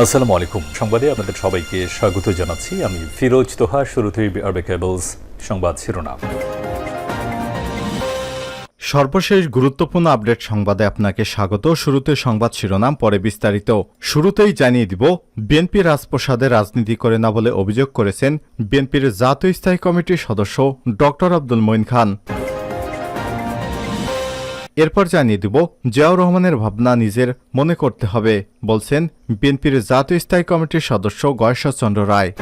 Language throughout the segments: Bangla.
আসসালামু আলাইকুম। সংবাদে আপনাদের সবাইকে স্বাগত জানাচ্ছি। আমি ফিরোজ তোহা, শুরুতেই আরবে কেবলস সংবাদ শিরোনাম। সর্বশেষ গুরুত্বপূর্ণ আপডেট সংবাদে আপনাকে স্বাগত। শুরুতে সংবাদ শিরোনাম, পরে বিস্তারিত। শুরুতেই জানিয়ে দিব, বিএনপি রাজপ্রসাদে রাজনীতি করে না বলে অভিযোগ করেছেন বিএনপির জাতীয় স্থায়ী কমিটির সদস্য ড আব্দুল মঈন খান। এরপর জানিয়ে দিব, জিয়াউর রহমানের ভাবনা নিজের মনে করতে হবে, বলছেন বিএনপির জাতীয় স্থায়ী কমিটির সদস্য গয়েশ্বরচন্দ্র রায়।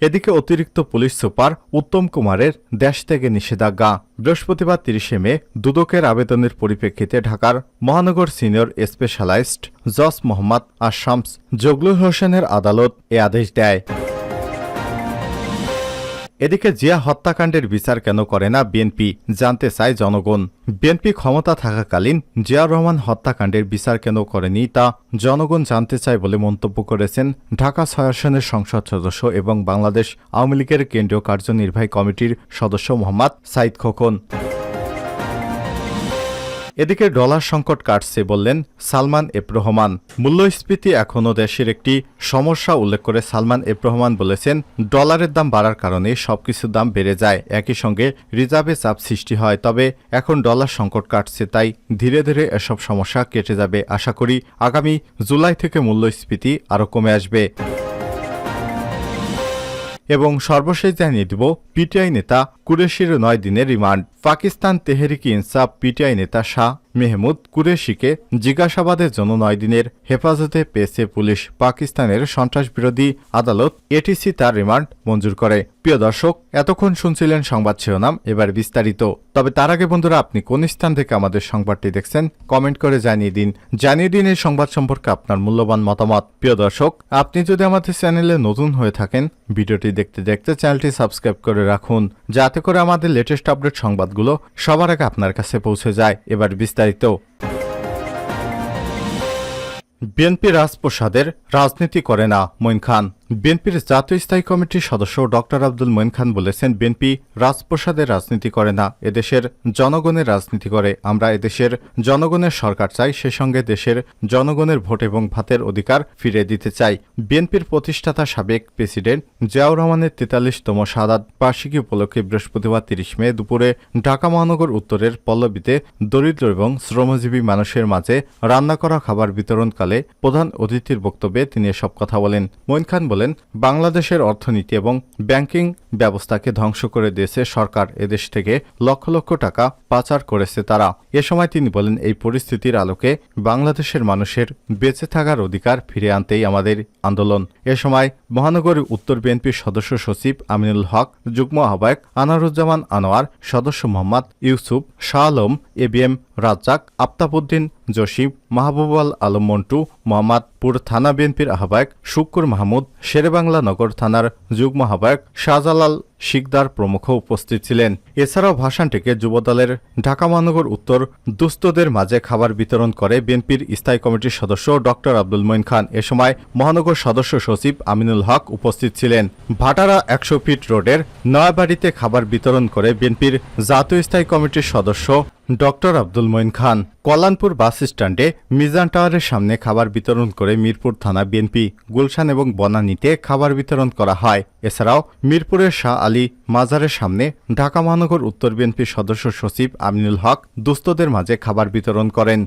এদিকে অতিরিক্ত পুলিশ সুপার উত্তম কুমারের দেশ থেকে নিষেধাজ্ঞা। বৃহস্পতিবার তিরিশে মে, দুদকের আবেদনের পরিপ্রেক্ষিতে ঢাকার মহানগর সিনিয়র স্পেশালাইজড জস মোহাম্মদ আশামস জগলুল হোসেনের আদালত এ আদেশ দেয়। এদিকে জিয়া হত্যাকাণ্ডের বিচার কেন করে না বিএনপি জানতে চায় জনগণ। বিএনপি ক্ষমতা থাকাকালীন জিয়া রহমান হত্যাকাণ্ডের বিচার কেন করেনি তা জনগণ জানতে চায় বলে মন্তব্য করেছেন ঢাকা ছয়াসনের সংসদ সদস্য এবং বাংলাদেশ আওয়ামী লীগের কেন্দ্রীয় কার্যনির্বাহী কমিটির সদস্য মোহাম্মদ সাইদ খোকন। এদিকে ডলার সংকট কাটছে বললেন সালমান এফ রহমান। মূল্যস্ফীতি এখনও দেশের একটি সমস্যা, উল্লেখ করে সালমান এফ রহমান বলেছেন, ডলারের দাম বাড়ার কারণে সবকিছুর দাম বেড়ে যায়। একই সঙ্গে রিজার্ভে চাপ সৃষ্টি হয়, তবে এখন ডলার সংকট কাটছে, তাই ধীরে ধীরে এসব সমস্যা কেটে যাবে। আশা করি আগামী জুলাই থেকে মূল্যস্ফীতি আরও কমে আসবে। এবং সর্বশেষ জানিয়ে দিব, পিটিআই নেতা কুরেশির নয় দিনের রিমান্ড। পাকিস্তান তেহরিকি ইনসাফ, পিটিআই নেতা শাহ। মেহমুদ কুরেশিকে জিজ্ঞাসাবাদের জন্য নয় দিনের হেফাজতে পেয়েছে পুলিশ। পাকিস্তানের সন্ত্রাসবিরোধী আদালত এটিসি তার রিমান্ড মঞ্জুর করে। প্রিয় দর্শক, এতক্ষণ শুনছিলেন সংবাদ শিরোনাম, এবার বিস্তারিত। তবে তার আগে বন্ধুরা, আপনি কোন স্থান থেকে আমাদের সংবাদটি দেখছেন, কমেন্ট করে জানিয়ে দিন। জানিয়ে দিন এই সংবাদ সম্পর্কে আপনার মূল্যবান মতামত। প্রিয় দর্শক, আপনি যদি আমাদের চ্যানেলে নতুন হয়ে থাকেন, ভিডিওটি দেখতে দেখতে চ্যানেলটি সাবস্ক্রাইব করে রাখুন। যাতে করে আমাদের লেটেস্ট আপডেট সংবাদগুলো সবার আগে আপনার কাছে পৌঁছে যায়। এবার বিস্তারিত বিএনপি রাজপ্রসাদের রাজনীতি করে না মঈন খান। বিএনপির জাতীয় স্থায়ী কমিটির সদস্য ড. আব্দুল মঈন খান বলেছেন, বিএনপি রাজপ্রসাদের রাজনীতি করে না, এদেশের জনগণের রাজনীতি করে। আমরা এদেশের জনগণের সরকার চাই, সে সঙ্গে দেশের জনগণের ভোট এবং ভাতের অধিকার ফিরে দিতে চাই। বিএনপির প্রতিষ্ঠাতা সাবেক প্রেসিডেন্ট জিয়াউর রহমানের তেতাল্লিশতম সাদাত বার্ষিকী উপলক্ষে বৃহস্পতিবার তিরিশ মে দুপুরে ঢাকা মহানগর উত্তরের পল্লবীতে দরিদ্র এবং শ্রমজীবী মানুষের মাঝে রান্না করা খাবার বিতরণকালে প্রধান অতিথির বক্তব্যে তিনি এসব কথা বলেন। মঈন খান বলেন বাংলাদেশের অর্থনীতি এবং ব্যাংকিং ব্যবস্থাকে ধ্বংস করে দিয়েছে সরকার। এদেশ থেকে লক্ষ লক্ষ টাকা পাচার করেছে তারা। এ সময় তিনি বলেন, এই পরিস্থিতির আলোকে বাংলাদেশের মানুষের বেঁচে থাকার অধিকার ফিরে আনতেই আমাদের আন্দোলন। এ সময় মহানগর উত্তর বিএনপির সদস্য সচিব আমিনুল হক, যুগ্ম আহ্বায়ক আনারুজ্জামান আনোয়ার, সদস্য Mohammad Yusuf Shah Alam, A B M Razzak, Aftabuddin Jasim Mahbubal Alam Montu, Mohammadpur থানা বিএনপির আহ্বায়ক শুক্কুর মাহমুদ, শেরেবাংলা নগর থানার যুগ্ম আহ্বায়ক শাহজালাল শিকদার প্রমুখ উপস্থিত ছিলেন। এছাড়াও ভাষণটিকে যুবদলের ঢাকা মহানগর উত্তর দুস্থদের মাঝে খাবার বিতরণ করে বিএনপির স্থায়ী কমিটির সদস্য ড. আব্দুল মঈন খান। এ সময় মহানগর সদস্য সচিব আমিনুল হক উপস্থিত ছিলেন। ভাটারা একশো ফিট রোডের নয়াবাড়িতে খাবার বিতরণ করে বিএনপির জাতীয় স্থায়ী কমিটির সদস্য ডক্টর আব্দুল মঈন খান। কল্যাণপুর বাস স্ট্যান্ডে মিজান টাওয়ারের সামনে খাবার বিতরণ করে মিরপুর থানা বিএনপি গুলশান এবং বনানীতে খাবার বিতরণ করা হয়। এছাড়াও মিরপুরের শাহ আলী মাজারের সামনে ঢাকা মহানগর উত্তর বিএনপির সদস্য সচিব আমিনুল হক দুস্থদের মাঝে খাবার বিতরণ করেন।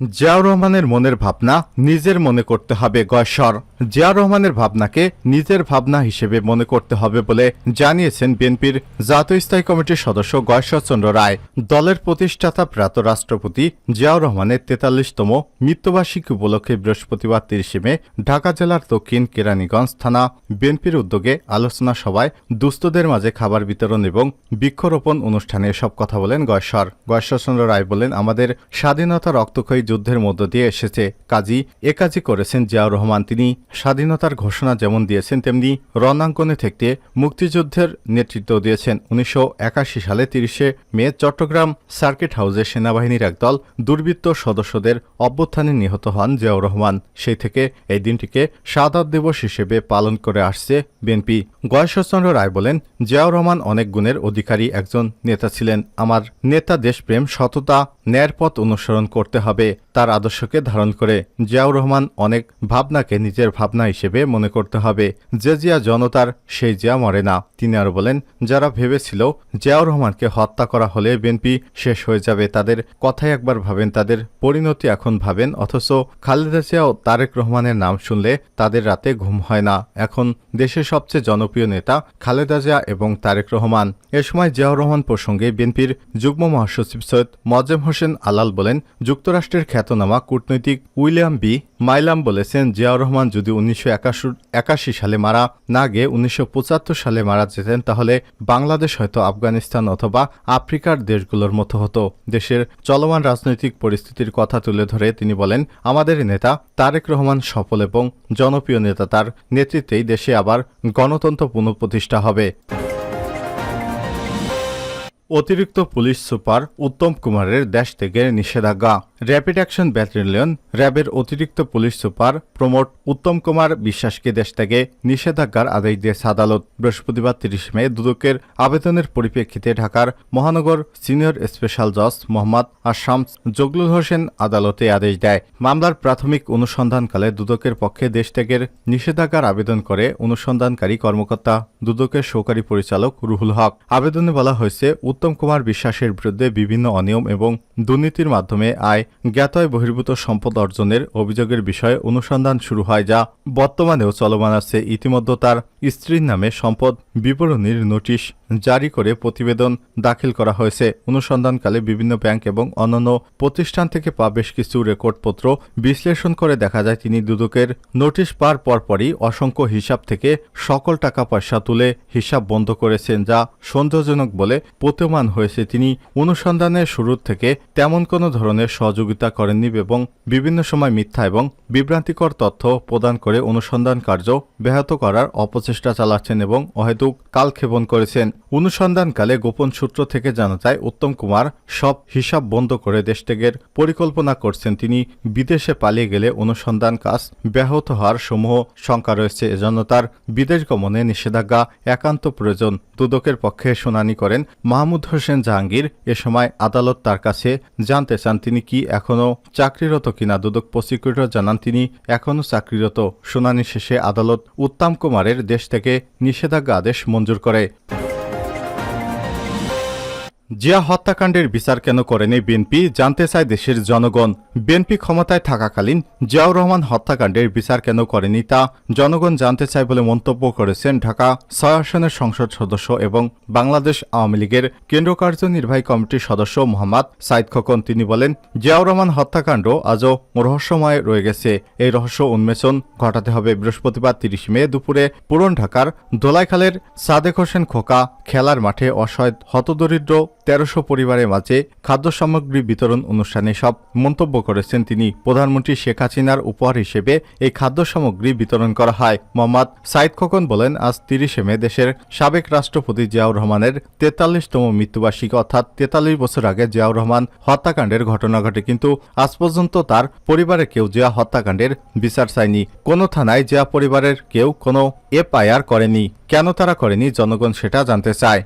জিয়াউর রহমানের মনের ভাবনা নিজের মনে করতে হবে গয়সর। জিয়াউর রহমানের ভাবনাকে নিজের ভাবনা হিসেবে মনে করতে হবে বলে জানিয়েছেন বিএনপির জাতীয় স্থায়ী কমিটির সদস্য গয়েশ্বরচন্দ্র রায়। দলের প্রতিষ্ঠাতা প্রাত রাষ্ট্রপতি জিয়াউর রহমানের তেতাল্লিশতম মৃত্যুবার্ষিকী উপলক্ষে বৃহস্পতিবার তিরিশে মে ঢাকা জেলার দক্ষিণ কেরানীগঞ্জ থানা বিএনপির উদ্যোগে আলোচনা সভায় দুস্থদের মাঝে খাবার বিতরণ এবং বৃক্ষরোপণ অনুষ্ঠানে এসব কথা বলেন গয়েশ্বর গয়েশ্বরচন্দ্র রায় বলেন, আমাদের স্বাধীনতা রক্তক্ষয়ী যুদ্ধের মধ্য দিয়ে এসেছে কাজী। এ কাজই করেছেন জিয়াউর রহমান। তিনি স্বাধীনতার ঘোষণা যেমন দিয়েছেন, তেমনি রণাঙ্গনে থেকে মুক্তিযুদ্ধের নেতৃত্ব দিয়েছেন। উনিশশো একাশি সালে তিরিশে মে চট্টগ্রাম সার্কিট হাউসে সেনাবাহিনীর একদল দুর্বৃত্ত সদস্যদের অভ্যুত্থানে নিহত হন জিয়াউর রহমান। সেই থেকে এই দিনটিকে শাহাদ দিবস হিসেবে পালন করে আসছে বিএনপি। গয়েশ্বরচন্দ্র রায় বলেন, জিয়াউর রহমান অনেক গুণের অধিকারী একজন নেতা ছিলেন। আমার নেতা দেশপ্রেম, সততা ন্যায়ের পথ অনুসরণ করতে হবে। তার আদর্শকে ধারণ করে জিয়াউর রহমান অনেক ভাবনাকে নিজের ভাবনা হিসেবে মনে করতে হবে। যে জিয়া জনতার, সেই জিয়া মরে না। তিনি আরও বলেন, যারা ভেবেছিল জিয়াউর রহমানকে হত্যা করা হলে বিএনপি শেষ হয়ে যাবে, তাদের কথাই একবার ভাবেন, তাদের পরিণতি এখন ভাবেন, অথচ খালেদা জিয়া ও তারেক রহমানের নাম শুনলে তাদের রাতে ঘুম হয় না। এখন দেশের সবচেয়ে জনপ্রিয় নেতা খালেদা জিয়া এবং তারেক রহমান। এ সময় জিয়াউর রহমান প্রসঙ্গে বিএনপির যুগ্ম মহাসচিব সৈয়দ মজেম হোসেন আলাল বলেন, যুক্তরাষ্ট্রের খ্যাতনামা কূটনৈতিক উইলিয়াম বি. মাইলাম বলেছেন, জিয়াউর রহমান যদি উনিশশো একাশি সালে মারা না গিয়ে উনিশশো পঁচাত্তর সালে মারা যেতেন, তাহলে বাংলাদেশ হয়তো আফগানিস্তান অথবা আফ্রিকার দেশগুলোর মতো হতো। দেশের চলমান রাজনৈতিক পরিস্থিতির কথা তুলে ধরে তিনি বলেন, আমাদের নেতা তারেক রহমান সফল এবং জনপ্রিয় নেতা, তার নেতৃত্বেই দেশে আবার গণতন্ত্র পুনঃপ্রতিষ্ঠা হবে। অতিরিক্ত পুলিশ সুপার উত্তম কুমারের দেশ থেকে নিষেধাজ্ঞা। র্যাপিড অ্যাকশন ব্যাটালিয়ন র্যাবের অতিরিক্ত police super promote Uttam Kumar বিশ্বাসকে দেশ থেকে নিষেধাজ্ঞার আদেশ দিয়েছে আদালত। বৃহস্পতিবার তিরিশ মে দুদকের আবেদনের পরিপ্রেক্ষিতে ঢাকার মহানগর সিনিয়র স্পেশাল জজ মোহাম্মদ আশামস জগলুল হোসেন আদালতে আদেশ দেয়। মামলার প্রাথমিক অনুসন্ধানকালে দুদকের পক্ষে দেশ ত্যাগের নিষেধাজ্ঞার আবেদন করে অনুসন্ধানকারী কর্মকর্তা, দুদকের সহকারী পরিচালক রুহুল হক। আবেদনে বলা হয়েছে, উত্তম কুমার বিশ্বাসের বিরুদ্ধে বিভিন্ন অনিয়ম এবং দুর্নীতির মাধ্যমে আয় জ্ঞাতয় বহির্ভূত সম্পদ অর্জনের অভিযোগের বিষয়ে অনুসন্ধান শুরু হয় যা বর্তমানেও চলমান আছে। ইতিমধ্যে তার স্ত্রীর নামে সম্পদ বিবরণীর নোটিশ জারি করে প্রতিবেদন দাখিল করা হয়েছে। অনুসন্ধানকালে বিভিন্ন ব্যাংক এবং অন্যান্য প্রতিষ্ঠান থেকে পাওয়া বেশ কিছু রেকর্ডপত্র বিশ্লেষণ করে দেখা যায়, তিনি দুদকের নোটিশ পার পরপরই অসংখ্য হিসাব থেকে সকল টাকা পয়সা তুলে হিসাব বন্ধ করেছেন, যা সন্দেহজনক বলে প্রতীয়মান হয়েছে। তিনি অনুসন্ধানের শুরুর থেকে তেমন কোনো ধরনের সহযোগিতা করেননি এবং বিভিন্ন সময় মিথ্যা এবং বিভ্রান্তিকর তথ্য প্রদান করে অনুসন্ধান কার্য ব্যাহত করার অপচেষ্টা চালাচ্ছেন এবং অহেতুক কালক্ষেপণ করেছেন। অনুসন্ধানকালে গোপন সূত্র থেকে জানা যায়, উত্তম কুমার সব হিসাব বন্ধ করে দেশত্যাগের পরিকল্পনা করছেন। তিনি বিদেশে পালিয়ে গেলে অনুসন্ধান কাজ ব্যাহত হওয়ার সমূহ শঙ্কা রয়েছে। এজন্য তার বিদেশ গমনে নিষেধাজ্ঞা, একান্ত প্রয়োজন দুদকের পক্ষে শুনানি করেন মাহমুদ হোসেন জাহাঙ্গীর। এ সময় আদালত তার কাছে জানতে চান তিনি কি এখনও চাকরিরত কিনা দুদক প্রসিকিউটর জানান তিনি, এখনও চাকরিরত। শুনানি শেষে আদালত উত্তম কুমারের দেশ থেকে নিষেধাজ্ঞা আদেশ মঞ্জুর করে। জিয়া হত্যাকাণ্ডের বিচার কেন করেনি বিএনপি জানতে চায় দেশের জনগণ। বিএনপি ক্ষমতায় থাকাকালীন জিয়াউর রহমান হত্যাকাণ্ডের বিচার কেন করেনি তা জনগণ জানতে চায় বলে মন্তব্য করেছেন ঢাকা ছয় আসনের সংসদ সদস্য এবং বাংলাদেশ আওয়ামী লীগের কেন্দ্র কার্যনির্বাহী কমিটির সদস্য মোহাম্মদ সাইদ খোকন। তিনি বলেন, জিয়াউর রহমান হত্যাকাণ্ড আজও রহস্যময় রয়ে গেছে। এই রহস্য উন্মোচন ঘটাতে হবে বৃহস্পতিবার তিরিশ মে দুপুরে পুরন ঢাকার দোলাইখালের সাদেক হোসেন খোকা খেলার মাঠে অসহায় হতদরিদ্র তেরোশো পরিবারের মাঝে খাদ্য সামগ্রী বিতরণ অনুষ্ঠানে সব মন্তব্য করেছেন তিনি। প্রধানমন্ত্রী শেখ হাসিনার উপহার হিসেবে এই খাদ্য সামগ্রী বিতরণ করা হয়। মোহাম্মদ সাইদ খোকন বলেন, আজ তিরিশে মে দেশের সাবেক রাষ্ট্রপতি জিয়াউর রহমানের তেতাল্লিশতম মৃত্যুবার্ষিকী অর্থাৎ তেতাল্লিশ বছর আগে জিয়াউর রহমান হত্যাকাণ্ডের ঘটনা ঘটে, কিন্তু আজ পর্যন্ত তার পরিবারের কেউ জিয়া হত্যাকাণ্ডের বিচার চায়নি। কোনো থানায় জিয়া পরিবারের কেউ কোনো এফআইআর করেনি। কেন তারা করেনি, জনগণ সেটা জানতে চায়।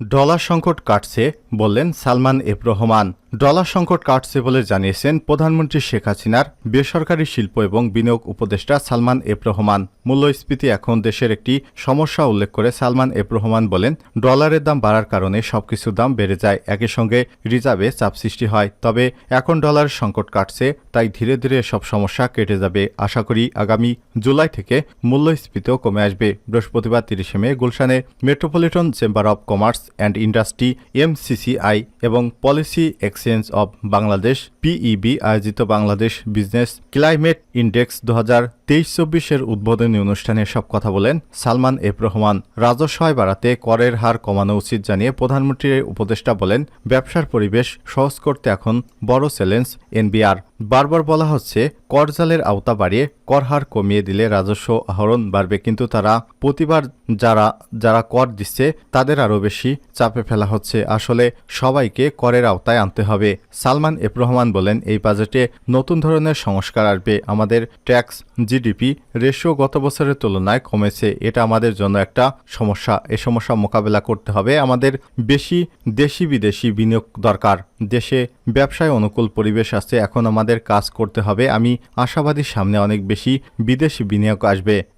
ডলার সংকট কাটছে বললেন সালমান এফ রহমান। ডলার সংকট কাটছে বলে জানিয়েছেন প্রধানমন্ত্রী শেখ হাসিনার বেসরকারি শিল্প এবং বিনিয়োগ উপদেষ্টা সালমান এফ রহমান। মূল্যস্ফীতি এখন দেশের একটি সমস্যা উল্লেখ করে সালমান এফ রহমান বলেন, ডলারের দাম বাড়ার কারণে সবকিছুর দাম বেড়ে যায়, একই সঙ্গে রিজার্ভে চাপ সৃষ্টি হয়। তবে এখন ডলার সংকট কাটছে, তাই ধীরে ধীরে সব সমস্যা কেটে যাবে। আশা করি আগামী জুলাই থেকে মূল্যস্ফীতিও কমে আসবে। বৃহস্পতিবার তিরিশে মে গুলশানে metropolitan chamber of commerce and industry, MCCI এবং policy exchange of Bangladesh, PEB, আয়োজিত বাংলাদেশ বিজনেস ক্লাইমেট ইন্ডেক্স দু হাজার তেইশ চব্বিশের উদ্বোধনী অনুষ্ঠানে সব কথা বলেন সালমান এফ রহমান। রাজস্ব বাড়াতে করের হার কমানো উচিত জানিয়ে প্রধানমন্ত্রীর উপদেষ্টা বলেন, ব্যবসার পরিবেশ সহজ করতে এখন বড় চ্যালেঞ্জ এনবিআর। বারবার বলা হচ্ছে করজালের আওতা বাড়িয়ে কর হার কমিয়ে দিলে রাজস্ব আহরণ বাড়বে। কিন্তু তারা প্রতিবার যারা যারা কর দিচ্ছে, তাদের আরও বেশি চাপে ফেলা হচ্ছে। আসলে সবাইকে করের আওতায় আনতে হবে। সালমান এফ রহমান বলেন, এই বাজেটে নতুন ধরনের সংস্কার আসবে। আমাদের ট্যাক্স জিডিপি রেশিও গত বছরের তুলনায় কমেছে। এটা আমাদের জন্য একটা সমস্যা। এ সমস্যা মোকাবেলা করতে হবে। আমাদের বেশি দেশি বিদেশি বিনিয়োগ দরকার। দেশে ব্যবসায় অনুকূল পরিবেশ আছে। এখন আমাদের কাজ করতে হবে। আমি আশাবাদী সামনে অনেক বেশি বিদেশি বিনিয়োগ আসবে।